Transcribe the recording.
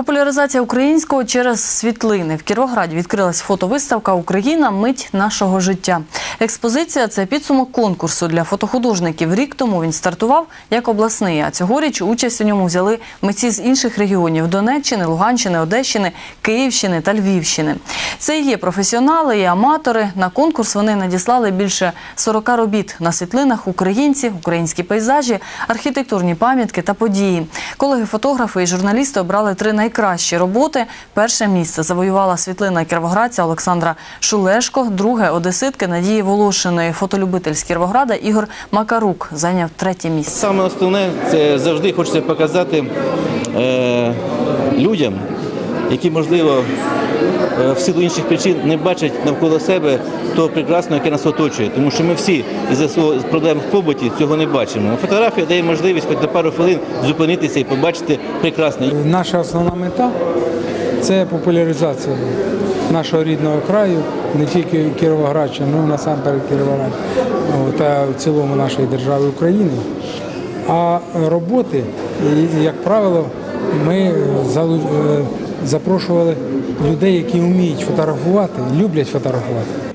Популяризація українського через світлини. В Кіровограді відкрилась фотовиставка Україна мить нашого життя. Експозиція це підсумок конкурсу для фотохудожників. Рік тому він стартував як обласний. А цьогоріч участь у ньому взяли митці з інших регіонів Донеччини, Луганщини, Одещини, Київщини та Львівщини. Це є професіонали і аматори. На конкурс вони надіслали більше 40 робіт на світлинах українці, українські пейзажі, архітектурні пам'ятки та події. Колеги-фотографи і журналісти обрали три найкращі роботи. Перше місце завоювала світлина кіровоградця Олександра Шулешко, друге одеситки Надії Волошиної. Фотолюбитель з Кіровограда Ігор Макарук зайняв третє місце. Саме основне це завжди хочеться показати е, людям, які, можливо, е, в силу інших причин не бачать навколо себе того прекрасного, яке нас оточує. Тому що ми всі із-за проблем в побуті цього не бачимо. Фотографія дає можливість хоч на пару хвилин зупинитися і побачити прекрасне. Наша основна мета це популяризація нашого рідного краю, не тільки Кіровоградщини, ну насамперед Кіровоград, та в цілому нашої держави України. А роботи, як правило, ми е, е, запрошували людей, які вміють фотографувати, люблять фотографувати.